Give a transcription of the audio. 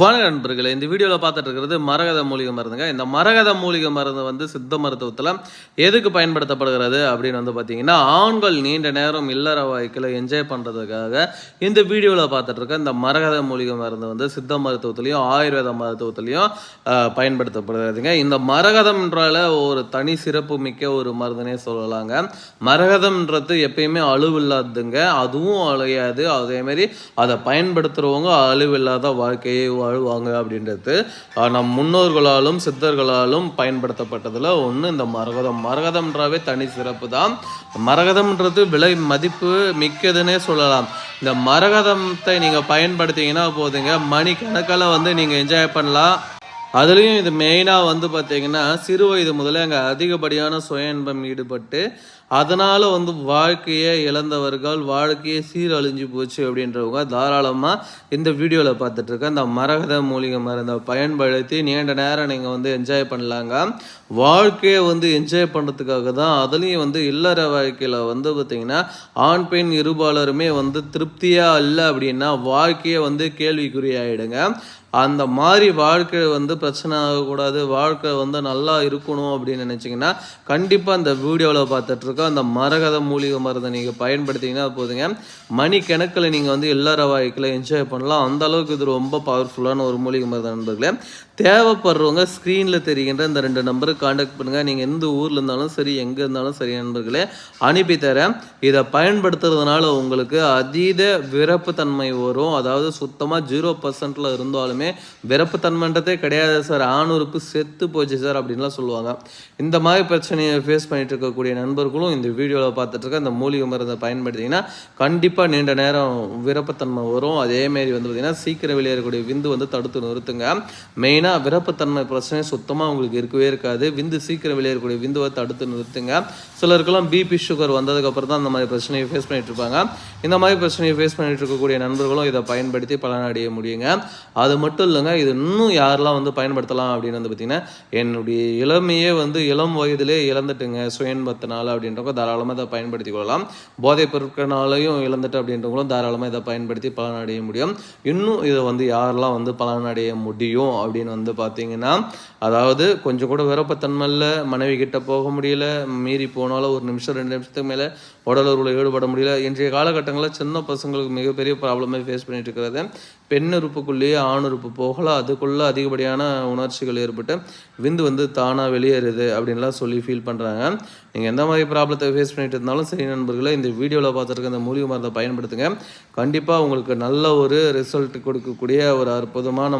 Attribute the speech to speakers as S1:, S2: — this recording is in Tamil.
S1: வணக்க நண்பர்களே இந்த வீடியோவில் பார்த்துட்டு இருக்கிறது மரகத மூலிகை மருந்துங்க. இந்த மரகத மூலிகை மருந்து வந்து சித்த மருத்துவத்தில் எதுக்கு பயன்படுத்தப்படுகிறது அப்படின்னு வந்து பார்த்தீங்கன்னா ஆண்கள் நீண்ட நேரம் இல்லற வாழ்க்கையில் என்ஜாய் பண்ணுறதுக்காக இந்த வீடியோவில் பார்த்துட்டு இருக்க இந்த மரகத மூலிகை மருந்து வந்து சித்த மருத்துவத்துலேயும் ஆயுர்வேத மருத்துவத்துலேயும் பயன்படுத்தப்படுகிறதுங்க. இந்த மரகதம்ன்றால ஒரு தனி சிறப்பு மிக்க ஒரு மருந்துனே சொல்லலாங்க. மரகதம்ன்றது எப்பயுமே அழுவில்லாதுங்க. அதுவும் அழையாது. அதேமாரி அதை பயன்படுத்துகிறவங்க அழிவில்லாத வாழ்க்கையை வாழ்வாங்க அப்படின்றது நம் முன்னோர்களாலும் சித்தர்களாலும் பயன்படுத்தப்பட்டதில் ஒன்று இந்த மரகதம். மரகதம்ன்றாவே தனி சிறப்பு தான். மரகதம்ன்றது விலை மதிப்பு மிக்கதுன்னே சொல்லலாம். இந்த மரகதத்தை நீங்கள் பயன்படுத்திங்கன்னா போதுங்க. மணி கணக்கில் வந்து நீங்கள் என்ஜாய் பண்ணலாம். அதுலேயும் இது மெயினாக வந்து பார்த்தீங்கன்னா சிறு வயது முதல்ல அங்கே அதிகப்படியான சுய இன்பம் ஈடுபட்டு அதனால் வந்து வாழ்க்கையை இழந்தவர்கள் வாழ்க்கையே சீரழிஞ்சு போச்சு அப்படின்றவங்க தாராளமாக இந்த வீடியோவில் பார்த்துட்ருக்கேன் இந்த மரகத மூலிகை மருந்தை பயன்படுத்தி நீண்ட நேரம் நீங்கள் வந்து என்ஜாய் பண்ணலாங்க. வாழ்க்கையை வந்து என்ஜாய் பண்ணுறதுக்காக தான் அதுலேயும் வந்து இல்லற வாழ்க்கையில் வந்து பார்த்திங்கன்னா ஆண் பெண் இருபாலருமே வந்து திருப்தியாக இல்லை அப்படின்னா வாழ்க்கையை வந்து கேள்விக்குறியாகிடுங்க அந்த மாதிரி வாழ்க்கை வந்து பிரச்சனை ஆகக்கூடாது. வாழ்க்கை வந்து நல்லா இருக்கணும் அப்படின்னு நினச்சிங்கன்னா கண்டிப்பாக இந்த வீடியோவில் பார்த்துட்ருக்கோம் அந்த மரகத மூலிகை மருந்தை நீங்கள் பயன்படுத்திங்கன்னா போதுங்க. மணி கிணக்கில் நீங்கள் வந்து எல்லார வாழ்க்கையில் என்ஜாய் பண்ணலாம். அந்த அளவுக்கு இது ரொம்ப பவர்ஃபுல்லான ஒரு மூலிகை மருந்து நண்பர்களே. தேவைப்படுறவங்க ஸ்க்ரீனில் தெரிகின்ற இந்த ரெண்டு நம்பருக்கு காண்டாக்ட் பண்ணுங்கள் நீங்கள் எந்த ஊரில் இருந்தாலும் சரி எங்கே இருந்தாலும் சரி நண்பர்களே அனுப்பி தரேன். இதை பயன்படுத்துறதுனால உங்களுக்கு அதீத விரப்புத்தன்மை வரும். அதாவது சுத்தமாக ஜீரோ பர்சன்ட்டில் இருந்தாலுமே விரப்புத்தன்மைன்றதே கிடையாது சார் ஆணுறுப்பு செத்து போச்சு சார் அப்படின்லாம் சொல்லுவாங்க. இந்த மாதிரி பிரச்சனையை ஃபேஸ் பண்ணிட்டு இருக்கக்கூடிய நண்பர்களும் இந்த வீடியோவில் பார்த்துட்டு இருக்க இந்த மூலிகை மருந்தை பயன்படுத்திங்கன்னா கண்டிப்பாக நீண்ட நேரம் விரப்புத்தன்மை வரும். அதேமாரி வந்து பார்த்திங்கன்னா சீக்கிரம் வெளியேறக்கூடிய விந்து வந்து தடுத்து நிறுத்துங்க. மெயினாக விரப்புத்தன்மை பிரச்சனை சுத்தமாக உங்களுக்கு இருக்கவே இருக்காது. விந்து சீக்கிரம் வெளியேறக்கூடிய விந்துவை தடுத்து நிறுத்துங்க. சிலருக்கெல்லாம் பிபி சுகர் வந்ததுக்கப்புறம் தான் அந்த மாதிரி பிரச்சனையை ஃபேஸ் பண்ணிட்டு இருப்பாங்க. இந்த மாதிரி பிரச்சனையை ஃபேஸ் பண்ணிட்டு இருக்கக்கூடிய நண்பர்களும் இதை பயன்படுத்தி பலனடைய முடியுங்க. அது மட்டும் மட்டும் இல்லைங்க இது இன்னும் யாரெல்லாம் வந்து பயன்படுத்தலாம் அப்படின்னு வந்து பார்த்தீங்கன்னா என்னுடைய இளமையே வந்து இளம் வயதிலே இழந்துட்டுங்க சுயன்பத்தினால் அப்படின்றவங்க தாராளமாக இதை பயன்படுத்தி கொள்ளலாம். போதைப் பொருட்களாலையும் இழந்துட்டு அப்படின்றவங்களும் தாராளமாக இதை பயன்படுத்தி பலனடைய முடியும். இன்னும் இதை வந்து யாரெல்லாம் வந்து பலனடைய முடியும் அப்படின்னு வந்து பார்த்தீங்கன்னா அதாவது கொஞ்சம் கூட விருப்பத்தன்மை இல்லை மனைவி கிட்ட போக முடியல மீறி போனாலும் ஒரு நிமிஷம் ரெண்டு நிமிஷத்துக்கு மேலே உடல் ஈடுபட முடியல. இன்றைய காலகட்டங்களில் சின்ன பசங்களுக்கு மிகப்பெரிய ப்ராப்ளமே ஃபேஸ் பண்ணிட்டு இருக்கிறது. பெண் உறுப்புக்குள்ளேயே ஆண் உறுப்பு போகலாம். அதுக்குள்ளே அதிகப்படியான உணர்ச்சிகள் ஏற்பட்டு விந்து வந்து தானாக வெளியேறுது அப்படின்லாம் சொல்லி ஃபீல் பண்ணுறாங்க நீங்கள் எந்த மாதிரி ப்ராப்ளத்தை ஃபேஸ் பண்ணிட்டு இருந்தாலும் சரி நண்பர்களே இந்த வீடியோவில் பார்த்துருக்க இந்த மூலிகை மருந்தை பயன்படுத்துங்க. கண்டிப்பாக உங்களுக்கு நல்ல ஒரு ரிசல்ட் கொடுக்கக்கூடிய ஒரு அற்புதமான